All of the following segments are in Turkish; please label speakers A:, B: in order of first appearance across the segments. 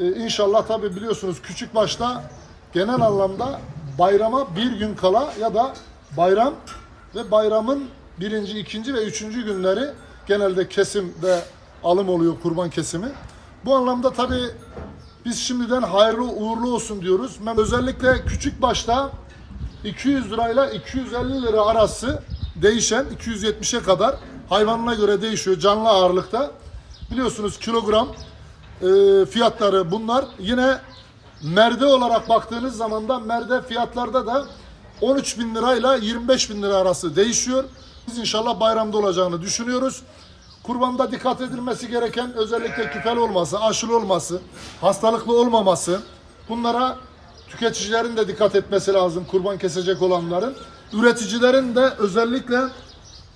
A: Ee, inşallah tabi biliyorsunuz küçük başta genel anlamda bayrama bir gün kala ya da bayram ve bayramın birinci, ikinci ve üçüncü günleri genelde kesim ve alım oluyor kurban kesimi. Bu anlamda tabi biz şimdiden hayırlı uğurlu olsun diyoruz. Özellikle küçük başta 200 lirayla 250 lira arası değişen 270'e kadar hayvanına göre değişiyor canlı ağırlıkta. Biliyorsunuz kilogram e, fiyatları bunlar. Yine merde olarak baktığınız zaman da merde fiyatlarda da 13 bin lirayla 25 bin lira arası değişiyor. Biz inşallah bayramda olacağını düşünüyoruz. Kurbanda dikkat edilmesi gereken özellikle küfel olması, aşılı olması, hastalıklı olmaması. Bunlara tüketicilerin de dikkat etmesi lazım kurban kesecek olanların. Üreticilerin de özellikle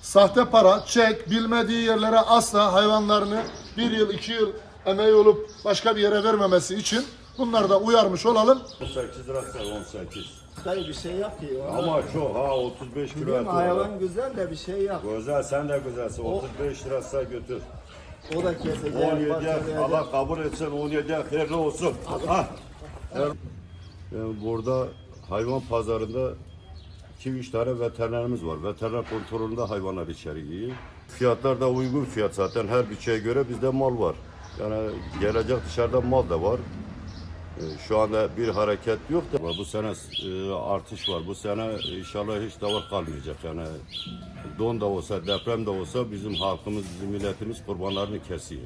A: sahte para, çek, bilmediği yerlere asla hayvanlarını bir yıl, iki yıl emeği olup başka bir yere vermemesi için bunları da uyarmış olalım.
B: 18 lirası 18.
C: Dayı bir şey yap ki. ona.
B: Ama çok ha 35 kilo et.
C: Hayvan güzel de bir şey yap.
B: Güzel sen de güzelsin. 35 lirası götür.
C: O da kesecek.
B: 17
C: parçalayacak.
B: Allah kabul etsin 17 hayırlı olsun. Ha. Yani burada hayvan pazarında 2-3 tane veterinerimiz var. Veteriner kontrolünde hayvanlar içeri giriyor. Fiyatlar da uygun fiyat zaten. Her bütçeye göre bizde mal var. Yani gelecek dışarıda mal da var. Ee, Şu anda bir hareket yok da bu sene e, artış var. Bu sene inşallah hiç davar kalmayacak. Yani don da olsa, deprem de olsa bizim halkımız, bizim milletimiz kurbanlarını kesiyor.